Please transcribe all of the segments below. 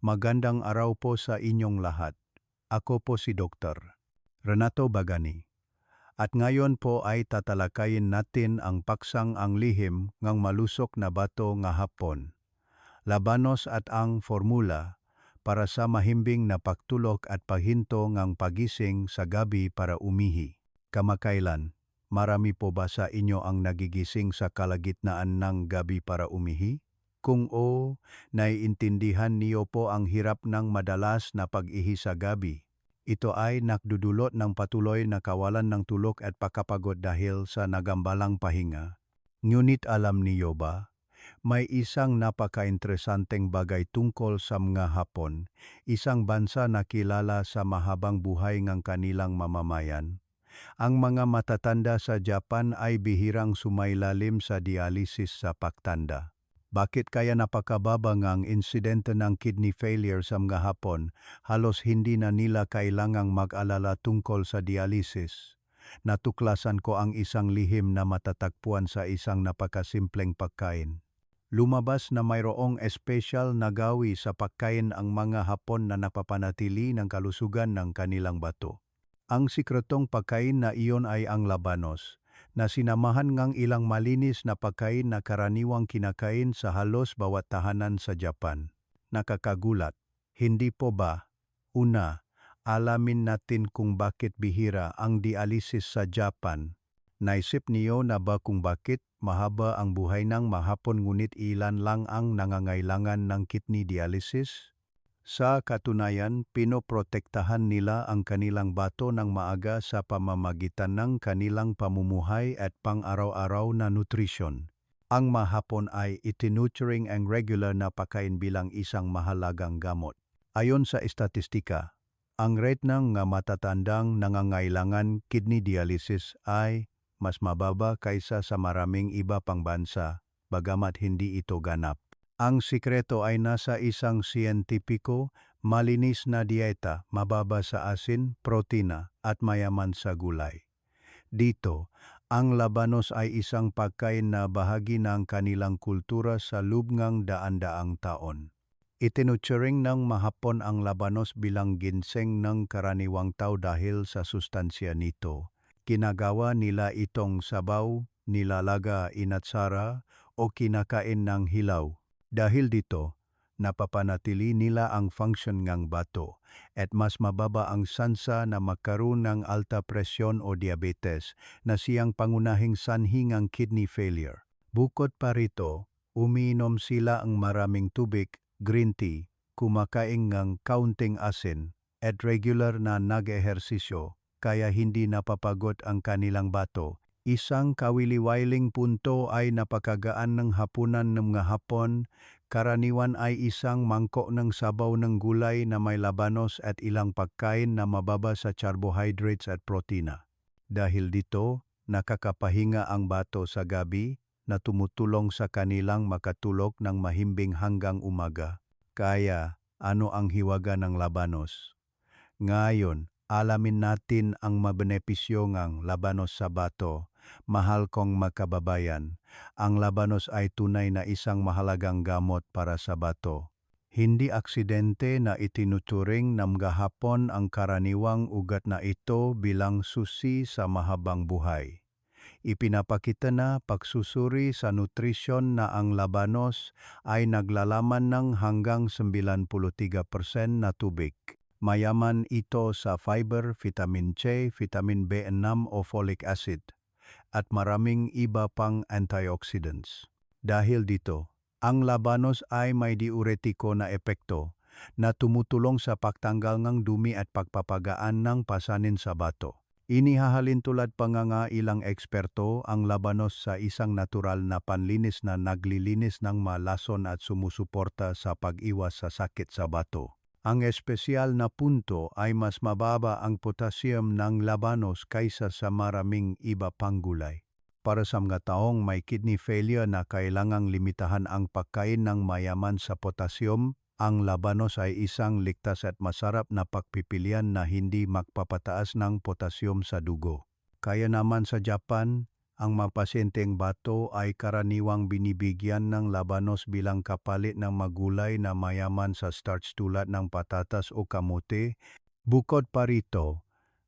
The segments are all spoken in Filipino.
Magandang araw po sa inyong lahat. Ako po si Dr. Renato Bagani. At ngayon po ay tatalakayin natin ang paksang ang lihim ngang malusok na bato nga hapon. Labanos at ang formula para sa mahimbing na pagtulok at paghinto ngang pagising sa gabi para umihi. Kamakailan, marami po ba sa inyo ang nagigising sa kalagitnaan ng gabi para umihi? Kung o, naiintindihan niyo po ang hirap ng madalas na pag-ihi sa gabi. Ito ay nakdudulot ng patuloy na kawalan ng tulog at pakapagod dahil sa nagambalang pahinga. Ngunit alam niyo ba, may isang napaka-interesanteng bagay tungkol sa mga Hapon, isang bansa na kilala sa mahabang buhay ng kanilang mamamayan. Ang mga matatanda sa Japan ay bihirang sumailalim sa dialysis sa pagtanda. Bakit kaya napakababa ng insidente ng kidney failure sa mga Hapon, halos hindi na nila kailangang mag-alala tungkol sa dialysis. Natuklasan ko ang isang lihim na matatagpuan sa isang napakasimpleng pagkain. Lumabas na mayroong espesyal na gawi sa pagkain ang mga Hapon na napapanatili ng kalusugan ng kanilang bato. Ang sikretong pagkain na iyon ay ang labanos, na sinamahan ngang ilang malinis na pagkain na karaniwang kinakain sa halos bawat tahanan sa Japan. Nakakagulat, hindi po ba? Una, alamin natin kung bakit bihira ang dialysis sa Japan. Naisip niyo na ba kung bakit mahaba ang buhay ng mahapon ngunit ilan lang ang nangangailangan ng kidney dialysis? Sa katunayan, pinoprotektahan nila ang kanilang bato ng maaga sa pamamagitan ng kanilang pamumuhay at pang-araw-araw na nutrisyon. Ang mahapon ay itinuturing ang regular na pagkain bilang isang mahalagang gamot. Ayon sa estatistika, ang rate ng matatandang nangangailangan kidney dialysis ay mas mababa kaysa sa maraming iba pang bansa, bagamat hindi ito ganap. Ang sikreto ay nasa isang siyentipiko, malinis na dieta, mababa sa asin, protina, at mayaman sa gulay. Dito, ang labanos ay isang pagkain na bahagi ng kanilang kultura sa lubngang daan-daang taon. Itinuturing ng mahapon ang labanos bilang ginseng ng karaniwang tao dahil sa sustansya nito. Kinagawa nila itong sabaw, nilalaga inatsara o kinakain ng hilaw. Dahil dito, napapanatili nila ang function ng bato at mas mababa ang sansa na magkaroon ng alta presyon o diabetes na siyang pangunahing sanhi kidney failure. Bukod pa rito, umiinom sila ang maraming tubig, green tea, kumakain ng kaunting asin, at regular na nag-ehersisyo kaya hindi napapagod ang kanilang bato. Isang kawiliwailing punto ay napakagaan ng hapunan ng mga hapon, karaniwan ay isang mangkok ng sabaw ng gulay na may labanos at ilang pagkain na mababa sa carbohydrates at protina. Dahil dito, nakakapahinga ang bato sa gabi na tumutulong sa kanilang makatulog ng mahimbing hanggang umaga. Kaya, ano ang hiwaga ng labanos? Ngayon, alamin natin ang mabenepisyo ng labanos sa bato. Mahal kong makababayan, ang labanos ay tunay na isang mahalagang gamot para sa bato. Hindi aksidente na itinuturing ng gahapon ang karaniwang ugat na ito bilang susi sa mahabang buhay. Ipinapakita na pagsusuri sa nutrisyon na ang labanos ay naglalaman ng hanggang 93% na tubig. Mayaman ito sa fiber, vitamin C, vitamin B6 o folic acid, at maraming iba pang antioxidants. Dahil dito, ang labanos ay may diuretiko na epekto na tumutulong sa pagtanggal ng dumi at pagpapagaan ng pasanin sa bato. Inihahalin tulad pa eksperto ang labanos sa isang natural na panlinis na naglilinis ng malason at sumusuporta sa pag-iwas sa sakit sa bato. Ang espesyal na punto ay mas mababa ang potassium ng labanos kaysa sa maraming iba pang gulay. Para sa mga taong may kidney failure na kailangang limitahan ang pagkain ng mayaman sa potassium, ang labanos ay isang ligtas at masarap na pagpipilian na hindi magpapataas ng potassium sa dugo. Kaya naman sa Japan, ang mga pasyenteng bato ay karaniwang binibigyan ng labanos bilang kapalit ng magulay na mayaman sa starch tulad ng patatas o kamote. Bukod pa rito,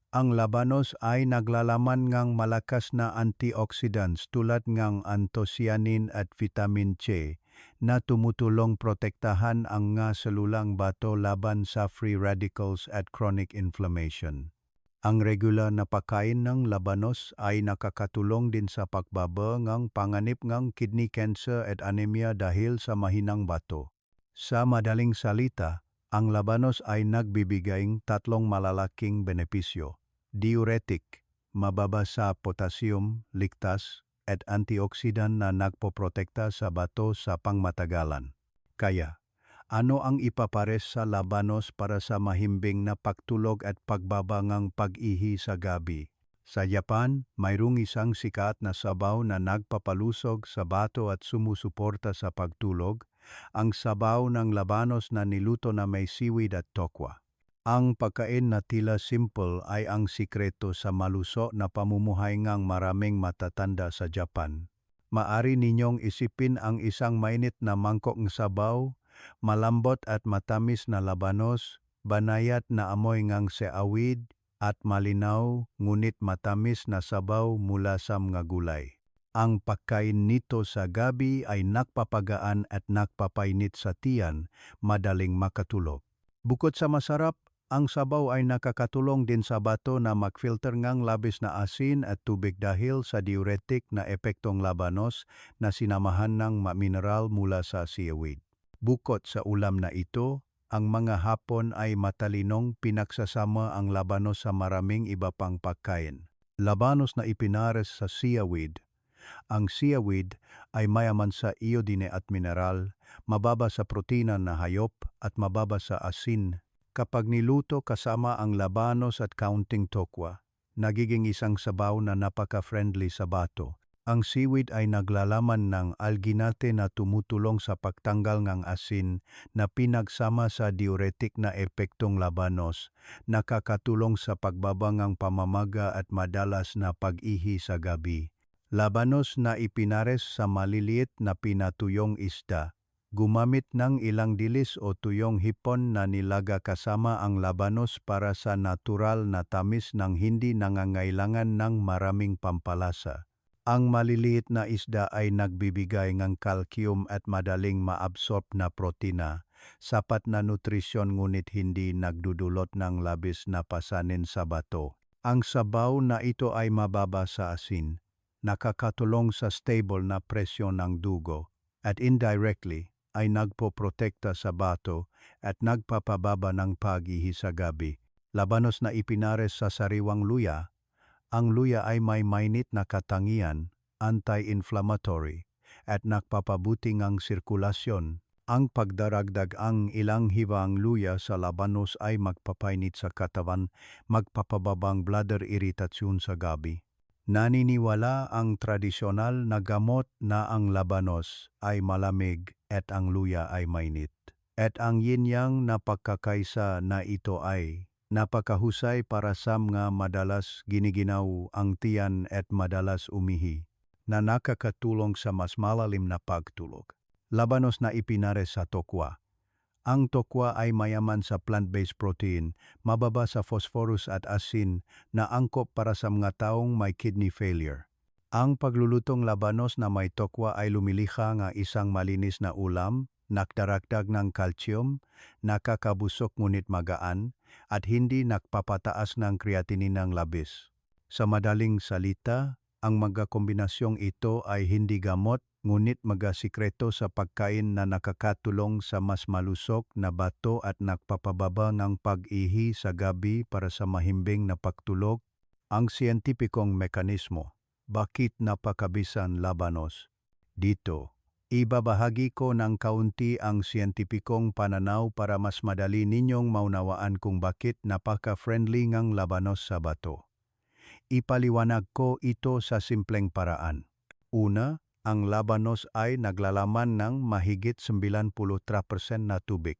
ang labanos ay naglalaman ng malakas na antioxidants tulad ng anthocyanin at vitamin C na tumutulong protektahan ang nga selulang bato laban sa free radicals at chronic inflammation. Ang regular na pagkain ng labanos ay nakakatulong din sa pagbaba ng panganib ng kidney cancer at anemia dahil sa mahinang bato. Sa madaling salita, ang labanos ay nagbibigay tatlong malalaking benepisyo. Diuretic, mababa sa potassium, ligtas, at antioxidant na nagpoprotekta sa bato sa pangmatagalan. Kaya, ano ang ipapares sa labanos para sa mahimbing na pagtulog at pagbabangang pag-ihi sa gabi? Sa Japan, mayroong isang sikat na sabaw na nagpapalusog sa bato at sumusuporta sa pagtulog, ang sabaw ng labanos na niluto na may seaweed at tokwa. Ang pagkain na tila simple ay ang sikreto sa maluso na pamumuhay ngang maraming matatanda sa Japan. Maari ninyong isipin ang isang mainit na mangkok ng sabaw malambot at matamis na labanos, banayat na amoy ngang seawid, at malinaw ngunit matamis na sabaw mula sa mga gulay. Ang pagkain nito sa gabi ay nakpapagaan at nakpapainit sa tiyan, madaling makatulog. Bukod sa masarap, ang sabaw ay nakakatulong din sa bato na magfilter ngang labis na asin at tubig dahil sa diuretic na epektong labanos na sinamahan ng mineral mula sa seaweed. Bukod sa ulam na ito, ang mga Hapon ay matalinong pinagsasama ang labanos sa maraming iba pang pagkain. Labanos na ipinares sa seaweed. Ang seaweed ay mayaman sa iodine at mineral, mababa sa protina na hayop at mababa sa asin. Kapag niluto kasama ang labanos at counting tokwa, nagiging isang sabaw na napaka-friendly sa bato ang seaweed ay naglalaman ng alginate na tumutulong sa pagtanggal ng asin na pinagsama sa diuretic na epektong labanos, nakakatulong sa pagbabangang pamamaga at madalas na pag-ihi sa gabi. Labanos na ipinares sa maliliit na pinatuyong isda, gumamit ng ilang dilis o tuyong hipon na nilaga kasama ang labanos para sa natural na tamis ng hindi nangangailangan ng maraming pampalasa. Ang maliliit na isda ay nagbibigay ng calcium at madaling maabsorb na protina, sapat na nutrisyon ngunit hindi nagdudulot ng labis na pasanin sa bato. Ang sabaw na ito ay mababa sa asin, nakakatulong sa stable na presyon ng dugo, at indirectly ay nagpoprotekta sa bato at nagpapababa ng pag-ihi sa gabi. Labanos na ipinares sa sariwang luya, ang luya ay may mainit na katangian, anti-inflammatory, at nakpapabuti ng sirkulasyon. Ang pagdaragdag ang ilang hibang luya sa labanos ay magpapainit sa katawan, magpapababang bladder irritasyon sa gabi. Naniniwala ang tradisyonal na gamot na ang labanos ay malamig at ang luya ay mainit. At ang yinyang napagkakaisa na ito ay Napakahusay para sa mga madalas giniginaw ang tiyan at madalas umihi na nakakatulong sa mas malalim na pagtulog. Labanos na ipinares sa tokwa. Ang tokwa ay mayaman sa plant-based protein, mababa sa phosphorus at asin na angkop para sa mga taong may kidney failure. Ang paglulutong labanos na may tokwa ay lumilikha nga isang malinis na ulam nakdaragdag ng calcium, nakakabusok ngunit magaan, at hindi nakpapataas ng creatinine ng labis. Sa madaling salita, ang mga kombinasyong ito ay hindi gamot ngunit magasikreto sa pagkain na nakakatulong sa mas malusok na bato at nakpapababa ng pag-ihi sa gabi para sa mahimbing na pagtulog. Ang siyentipikong mekanismo, bakit napakabisan labanos? Dito, Ibabahagi ko ng kaunti ang siyentipikong pananaw para mas madali ninyong maunawaan kung bakit napaka-friendly ngang labanos sa bato. Ipaliwanag ko ito sa simpleng paraan. Una, ang labanos ay naglalaman ng mahigit 93% na tubig.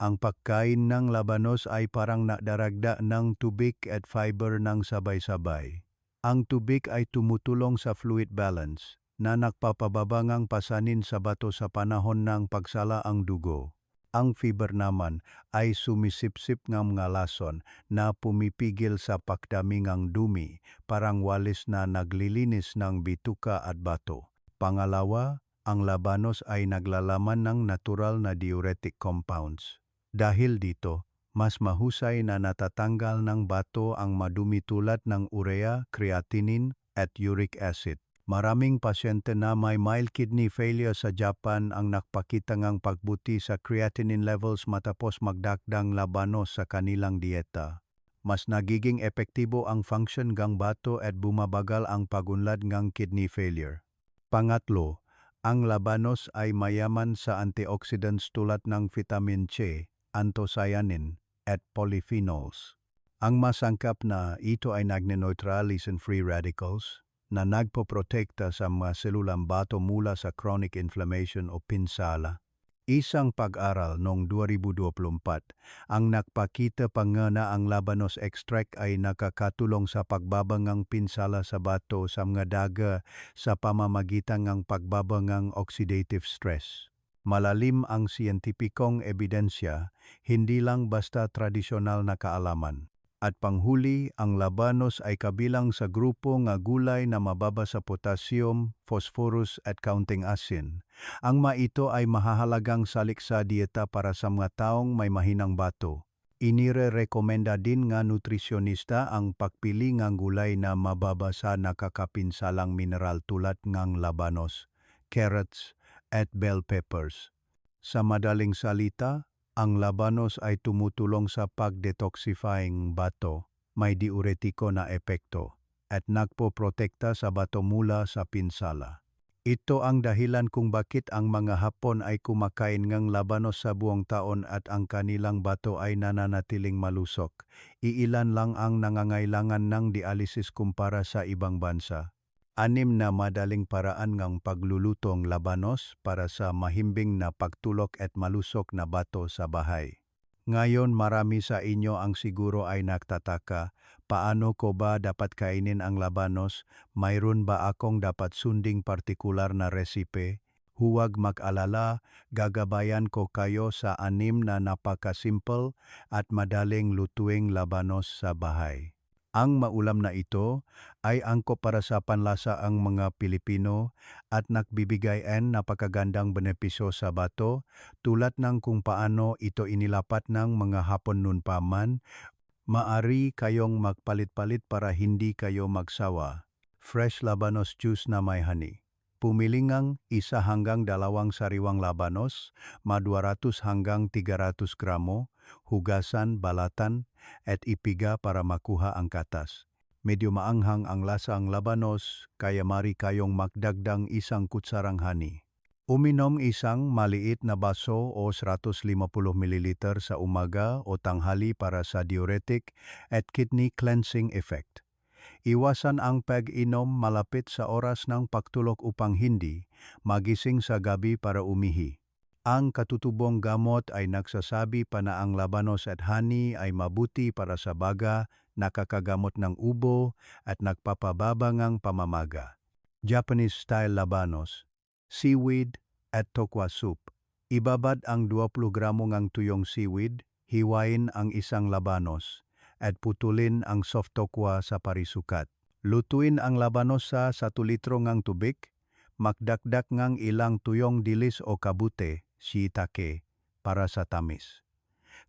Ang pagkain ng labanos ay parang nadaragda ng tubig at fiber ng sabay-sabay. Ang tubig ay tumutulong sa fluid balance na nagpapababangang pasanin sa bato sa panahon ng pagsala ang dugo. Ang fiber naman ay sumisipsip ng mga lason na pumipigil sa pagdami ng dumi, parang walis na naglilinis ng bituka at bato. Pangalawa, ang labanos ay naglalaman ng natural na diuretic compounds. Dahil dito, mas mahusay na natatanggal ng bato ang madumi tulad ng urea, creatinine at uric acid. Maraming pasyente na may mild kidney failure sa Japan ang nakpakita ng pagbuti sa creatinine levels matapos magdakdang labanos sa kanilang dieta. Mas nagiging epektibo ang function ng bato at bumabagal ang pagunlad ng kidney failure. Pangatlo, ang labanos ay mayaman sa antioxidants tulad ng vitamin C, anthocyanin, at polyphenols. Ang masangkap na ito ay nagne-neutralize free radicals na nagpoprotekta sa mga selulang bato mula sa chronic inflammation o pinsala. Isang pag-aral noong 2024 ang nakpakita pa nga na ang labanos extract ay nakakatulong sa pagbabangang pinsala sa bato sa mga daga sa pamamagitan ng pagbabangang oxidative stress. Malalim ang siyentipikong ebidensya, hindi lang basta tradisyonal na kaalaman. At panghuli, ang labanos ay kabilang sa grupo nga gulay na mababa sa potassium, phosphorus at counting asin. Ang maito ay mahahalagang salik sa dieta para sa mga taong may mahinang bato. Inire-rekomenda din nga nutrisyonista ang pagpili ng gulay na mababa sa nakakapinsalang mineral tulad ng labanos, carrots, at bell peppers. Sa madaling salita, ang labanos ay tumutulong sa pag-detoxifying bato, may diuretiko na epekto, at nagpoprotekta sa bato mula sa pinsala. Ito ang dahilan kung bakit ang mga Hapon ay kumakain ng labanos sa buong taon at ang kanilang bato ay nananatiling malusok. Iilan lang ang nangangailangan ng dialysis kumpara sa ibang bansa. Anim na madaling paraan ng paglulutong labanos para sa mahimbing na pagtulok at malusok na bato sa bahay. Ngayon marami sa inyo ang siguro ay nagtataka, paano ko ba dapat kainin ang labanos? Mayroon ba akong dapat sunding partikular na resipe? Huwag mag-alala, gagabayan ko kayo sa anim na napakasimple at madaling lutuing labanos sa bahay. Ang maulam na ito ay angkop para sa panlasa ang mga Pilipino at nagbibigay en napakagandang benepisyo sa bato tulad ng kung paano ito inilapat ng mga Hapon noon pa man. Maari kayong magpalit-palit para hindi kayo magsawa. Fresh labanos juice na may honey. Pumili ngang isa hanggang dalawang sariwang labanos, ma 200 hanggang 300 gramo, hugasan, balatan, at ipiga para makuha ang katas. Medyo maanghang ang lasa ang labanos, kaya mari kayong magdagdang isang kutsarang hani. Uminom isang maliit na baso o 150 ml sa umaga o tanghali para sa diuretic at kidney cleansing effect. Iwasan ang pag-inom malapit sa oras ng pagtulog upang hindi magising sa gabi para umihi. Ang katutubong gamot ay nagsasabi pa na ang labanos at honey ay mabuti para sa baga, nakakagamot ng ubo at nagpapababang pamamaga. Japanese-style labanos, seaweed at tokwa soup. Ibabad ang 20 gramo ng tuyong seaweed, hiwain ang isang labanos, at putulin ang soft tokwa sa parisukat. Lutuin ang labanos sa 1 litro ng tubig, magdakdak ng ilang tuyong dilis o kabute shiitake para sa tamis.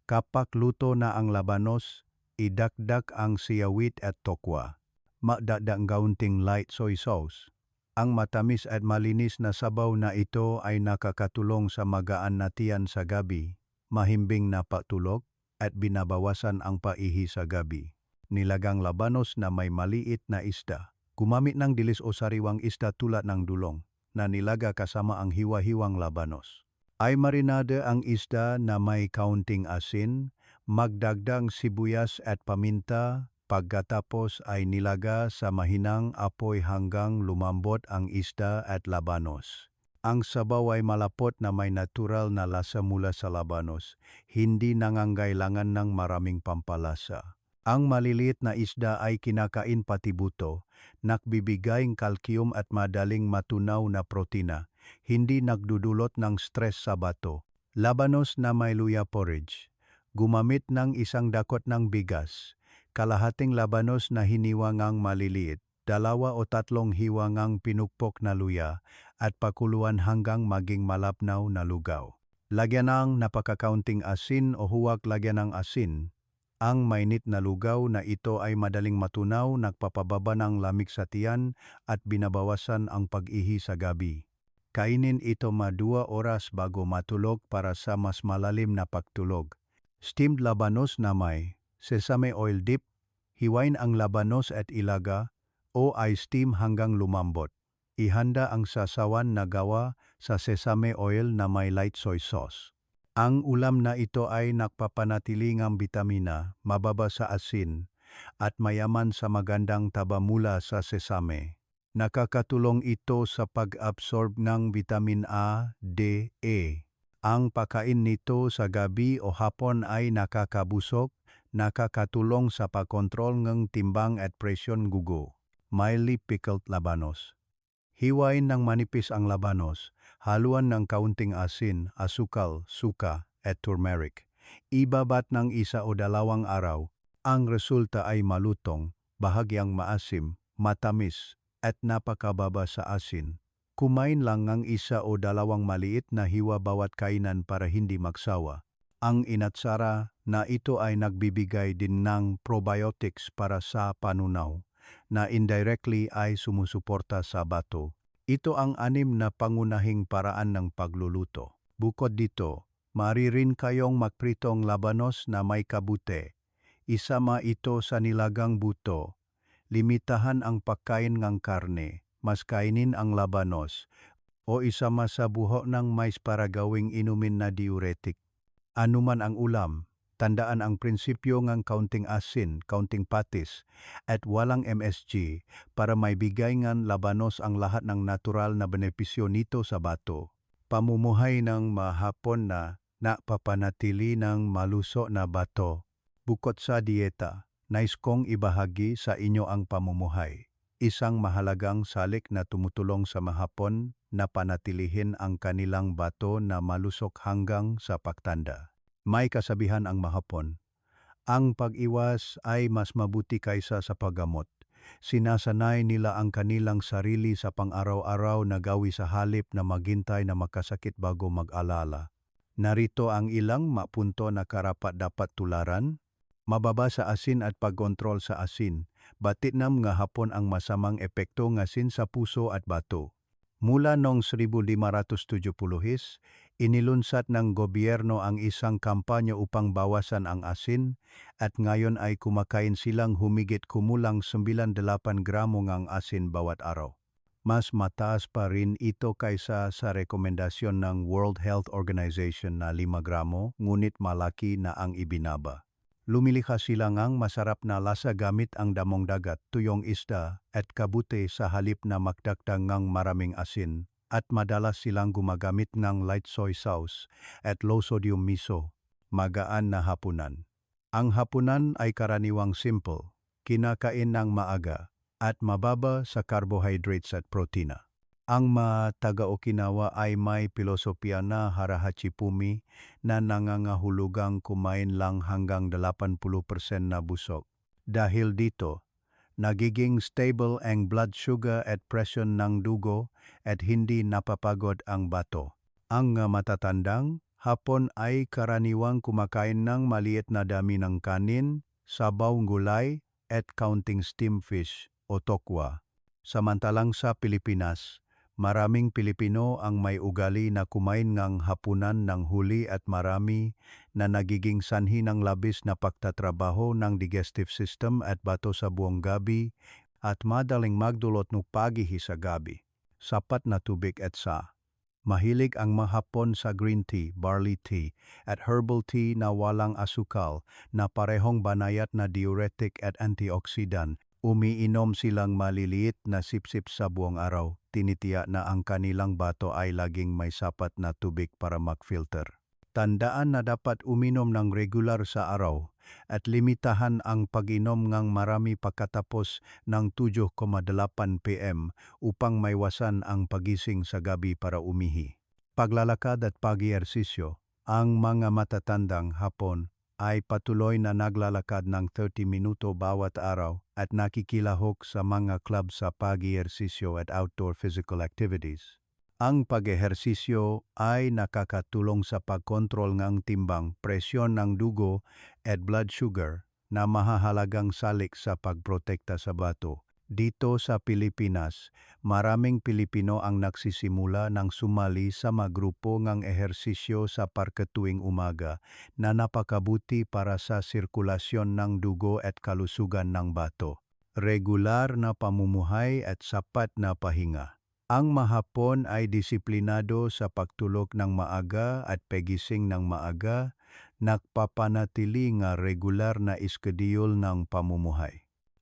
Kapag luto na ang labanos, idakdak ang siyawit at tokwa. Magdadang gaunting light soy sauce. Ang matamis at malinis na sabaw na ito ay nakakatulong sa magaan na tiyan sa gabi, mahimbing na patulog, at binabawasan ang paihi sa gabi. Nilagang labanos na may maliit na isda. Gumamit ng dilis o sariwang isda tulad ng dulong na nilaga kasama ang hiwa-hiwang labanos ay marinade ang isda na may kaunting asin, magdagdang sibuyas at paminta, pagkatapos ay nilaga sa mahinang apoy hanggang lumambot ang isda at labanos. Ang sabaw ay malapot na may natural na lasa mula sa labanos, hindi nangangailangan ng maraming pampalasa. Ang maliliit na isda ay kinakain pati buto, nakbibigay ng kalkium at madaling matunaw na protina, hindi nagdudulot ng stress sa bato. Labanos na may luya porridge. Gumamit ng isang dakot ng bigas, kalahating labanos na hiniwangang maliliit, dalawa o tatlong hiwangang pinukpok na luya, at pakuluan hanggang maging malapnaw na lugaw. Lagyan ng napakakaunting asin o huwag lagyan ng asin. Ang mainit na lugaw na ito ay madaling matunaw, nagpapababa ng lamig sa tiyan at binabawasan ang pag-ihi sa gabi. Kainin ito madua oras bago matulog para sa mas malalim na pagtulog. Steamed labanos na may sesame oil dip, hiwain ang labanos at ilaga o i-steam hanggang lumambot. Ihanda ang sasawan na gawa sa sesame oil na may light soy sauce. Ang ulam na ito ay nakpapanatili ng bitamina, mababa sa asin, at mayaman sa magandang taba mula sa sesame. Nakakatulong ito sa pag-absorb ng vitamin A, D, E. Ang pagkain nito sa gabi o hapon ay nakakabusog, nakakatulong sa pagkontrol ng timbang at presyon gugo. Mildly pickled labanos. Hiwain ng manipis ang labanos, haluan ng kaunting asin, asukal, suka, at turmeric. Ibabat ng isa o dalawang araw, ang resulta ay malutong, bahagyang maasim, matamis, at napakababa sa asin. Kumain lang ng isa o dalawang maliit na hiwa bawat kainan para hindi magsawa. Ang inatsara na ito ay nagbibigay din ng probiotics para sa panunaw na indirectly ay sumusuporta sa bato. Ito ang anim na pangunahing paraan ng pagluluto. Bukod dito, maaari rin kayong magpritong labanos na may kabute. Isama ito sa nilagang buto. Limitahan ang pagkain ng karne, mas kainin ang labanos, o isama sa buho ng mais para gawing inumin na diuretic. Anuman ang ulam, tandaan ang prinsipyo ng kaunting asin, kaunting patis, at walang MSG para may bigay ngan labanos ang lahat ng natural na benepisyo nito sa bato. Pamumuhay ng mahapon na napapanatili ng maluso na bato. Bukod sa dieta, nais kong ibahagi sa inyo ang pamumuhay. Isang mahalagang salik na tumutulong sa mahapon na panatilihin ang kanilang bato na malusok hanggang sa pagtanda. May kasabihan ang mahapon, ang pag-iwas ay mas mabuti kaysa sa paggamot. Sinasanay nila ang kanilang sarili sa pang-araw-araw na gawi sa halip na maghintay na makasakit bago mag-alala. Narito ang ilang mapunto na karapat dapat tularan. Mababa sa asin at pagkontrol sa asin. Batit nam nga hapon ang masamang epekto ng asin sa puso at bato. Mula noong 1570s, inilunsad ng gobyerno ang isang kampanya upang bawasan ang asin at ngayon ay kumakain silang humigit kumulang 98 gramo ng asin bawat araw. Mas mataas pa rin ito kaysa sa rekomendasyon ng World Health Organization na 5 gramo ngunit malaki na ang ibinaba. Lumilikha sila ngang masarap na lasa gamit ang damong dagat, tuyong isda, at kabute sa halip na magdagdag ng maraming asin, at madalas silang gumagamit ng light soy sauce at low sodium miso, magaan na hapunan. Ang hapunan ay karaniwang simple, kinakain ng maaga, at mababa sa carbohydrates at protina. Ang mga taga-Okinawa ay may pilosopiya na harahachipumi na nangangahulugang kumain lang hanggang 80% na busog. Dahil dito, nagiging stable ang blood sugar at presyon ng dugo at hindi napapagod ang bato. Ang matatandang hapon ay karaniwang kumakain ng maliit na dami ng kanin, sabaw gulay at counting steam fish o tokwa. Samantalang sa Pilipinas, Maraming Pilipino ang may ugali na kumain ng hapunan ng huli at marami na nagiging sanhi ng labis na pagtatrabaho ng digestive system at bato sa buong gabi at madaling magdulot ng pagihi sa gabi. Sapat na tubig at sa. Mahilig ang mahapon sa green tea, barley tea, at herbal tea na walang asukal na parehong banayat na diuretic at antioxidant Umiinom silang maliliit na sipsip sa buong araw, tinitiya na ang kanilang bato ay laging may sapat na tubig para mag-filter. Tandaan na dapat uminom ng regular sa araw, at limitahan ang pag-inom ng marami pagkatapos ng 7.8 p.m. upang maiwasan ang pagising sa gabi para umihi. Paglalakad at pag-iersisyo, ang mga matatandang hapon ay patuloy na naglalakad ng 30 minuto bawat araw at nakikilahok sa mga club sa pag-iersisyo at outdoor physical activities. Ang pag-ehersisyo ay nakakatulong sa pagkontrol ng timbang, presyon ng dugo at blood sugar na mahahalagang salik sa pagprotekta sa bato. Dito sa Pilipinas, maraming Pilipino ang nagsisimula ng sumali sa mga grupo ng ehersisyo sa parke tuwing umaga na napakabuti para sa sirkulasyon ng dugo at kalusugan ng bato. Regular na pamumuhay at sapat na pahinga. Ang mahapon ay disiplinado sa pagtulog ng maaga at pagising ng maaga, nagpapanatili nga regular na iskedyul ng pamumuhay.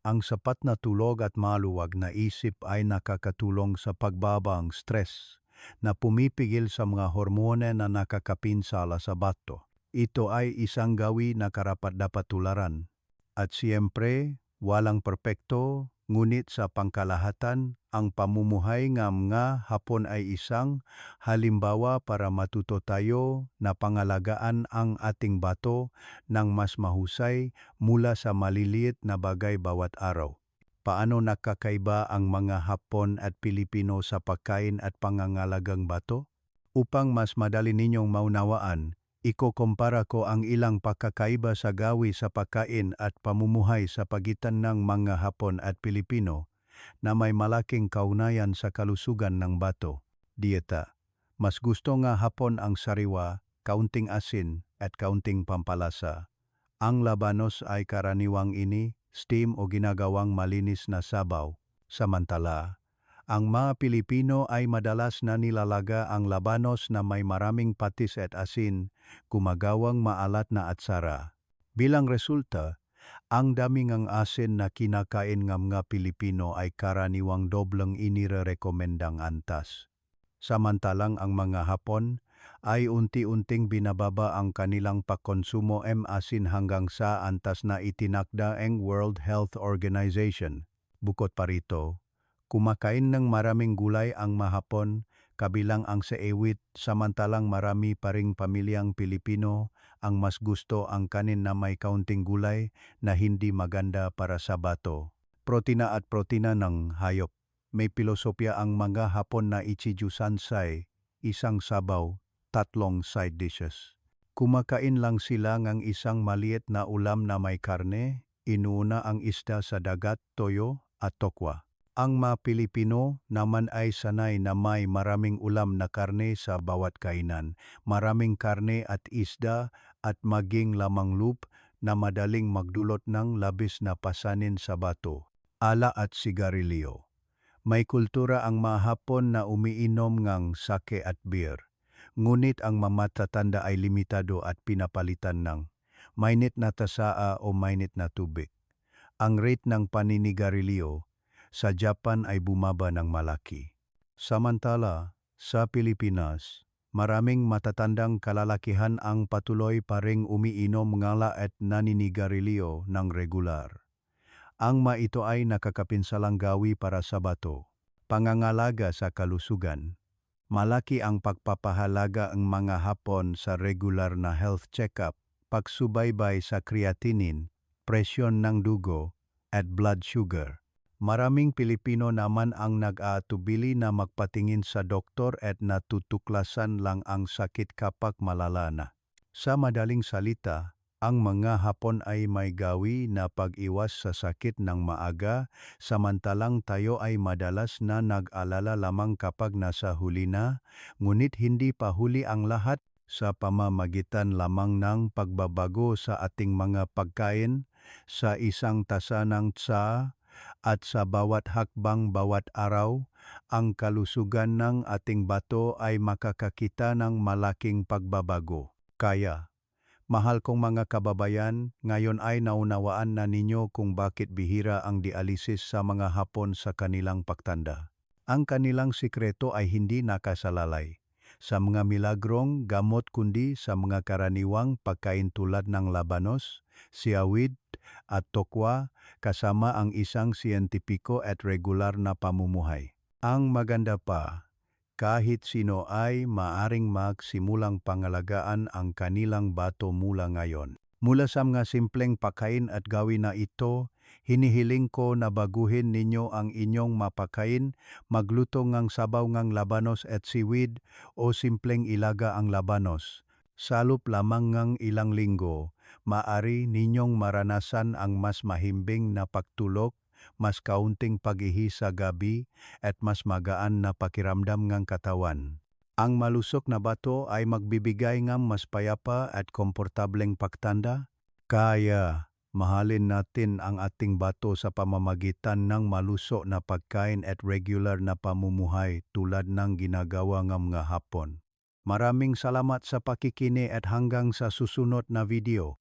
Ang sapat na tulog at maluwag na isip ay nakakatulong sa pagbabang stress na pumipigil sa mga hormone na nakakapinsala sa bato. Ito ay isang gawi na karapat-dapat tularan. At siyempre, walang perpekto, ngunit sa pangkalahatan, ang pamumuhay ng nga hapon ay isang halimbawa para matuto tayo na pangalagaan ang ating bato ng mas mahusay mula sa maliliit na bagay bawat araw. Paano nakakaiba ang mga Hapon at Pilipino sa pagkain at pangangalagang bato? Upang mas madali ninyong maunawaan, ikukumpara ko ang ilang pagkakaiba sa gawi sa pagkain at pamumuhay sa pagitan ng mga Hapon at Pilipino na may malaking kaunayan sa kalusugan ng bato. Dieta. Mas gusto nga hapon ang sariwa, kaunting asin at kaunting pampalasa. Ang labanos ay karaniwang ini, steam o ginagawang malinis na sabaw. Samantala, ang mga Pilipino ay madalas na nilalaga ang labanos na may maraming patis at asin, gumagawang maalat na atsara. Bilang resulta, ang daming ang asin na kinakain ng mga Pilipino ay karaniwang dobleng inirekomendang antas. Samantalang ang mga Hapon ay unti-unting binababa ang kanilang pagkonsumo m asin hanggang sa antas na itinakda ang World Health Organization. Bukod pa rito, kumakain ng maraming gulay ang mahapon kabilang ang sa ewit samantalang marami pa ring pamilyang Pilipino ang mas gusto ang kanin na may kaunting gulay na hindi maganda para sa bato. Protina at protina ng hayop. May pilosopya ang mga hapon na ichiju sansai, isang sabaw, tatlong side dishes. Kumakain lang sila ng isang maliit na ulam na may karne, inuuna ang isda sa dagat, toyo at tokwa. Ang mga Pilipino naman ay sanay na may maraming ulam na karne sa bawat kainan, maraming karne at isda at maging lamang loop na madaling magdulot ng labis na pasanin sa bato, ala at sigarilyo. May kultura ang mahapon na umiinom ng sake at beer, ngunit ang mamatatanda ay limitado at pinapalitan ng mainit na tasaa o mainit na tubig. Ang rate ng paninigarilyo sa Japan ay bumaba ng malaki. Samantala, sa Pilipinas, maraming matatandang kalalakihan ang patuloy pa ring umiinom ngala at naninigarilyo ng regular. Ang ma ito ay nakakapinsalang gawi para sa bato, pangangalaga sa kalusugan. Malaki ang pagpapahalaga ang mga hapon sa regular na health check-up, pagsubaybay sa creatinine, presyon ng dugo, at blood sugar. Maraming Pilipino naman ang nag-aatubili na magpatingin sa doktor at natutuklasan lang ang sakit kapag malala na. Sa madaling salita, ang mga Hapon ay may gawi na pag-iwas sa sakit ng maaga, samantalang tayo ay madalas na nag-alala lamang kapag nasa huli na, ngunit hindi pa huli ang lahat sa pamamagitan lamang ng pagbabago sa ating mga pagkain, sa isang tasa ng tsa, at sa bawat hakbang bawat araw, ang kalusugan ng ating bato ay makakakita ng malaking pagbabago. Kaya, mahal kong mga kababayan, ngayon ay naunawaan na ninyo kung bakit bihira ang dialisis sa mga hapon sa kanilang pagtanda. Ang kanilang sikreto ay hindi nakasalalay sa mga milagrong gamot kundi sa mga karaniwang pagkain tulad ng labanos, siawid at tokwa kasama ang isang siyentipiko at regular na pamumuhay. Ang maganda pa, kahit sino ay maaring magsimulang pangalagaan ang kanilang bato mula ngayon. Mula sa mga simpleng pagkain at gawin na ito, hinihiling ko na baguhin ninyo ang inyong mapakain, magluto ng sabaw ng labanos at seaweed o simpleng ilaga ang labanos. Salup lamang ng ilang linggo, maari ninyong maranasan ang mas mahimbing na pagtulog, mas kaunting pag-ihi sa gabi at mas magaan na pakiramdam ng katawan. Ang malusok na bato ay magbibigay ng mas payapa at komportableng pagtanda, kaya mahalin natin ang ating bato sa pamamagitan ng malusok na pagkain at regular na pamumuhay tulad ng ginagawa ng mga hapon. Maraming salamat sa pakikini at hanggang sa susunod na video.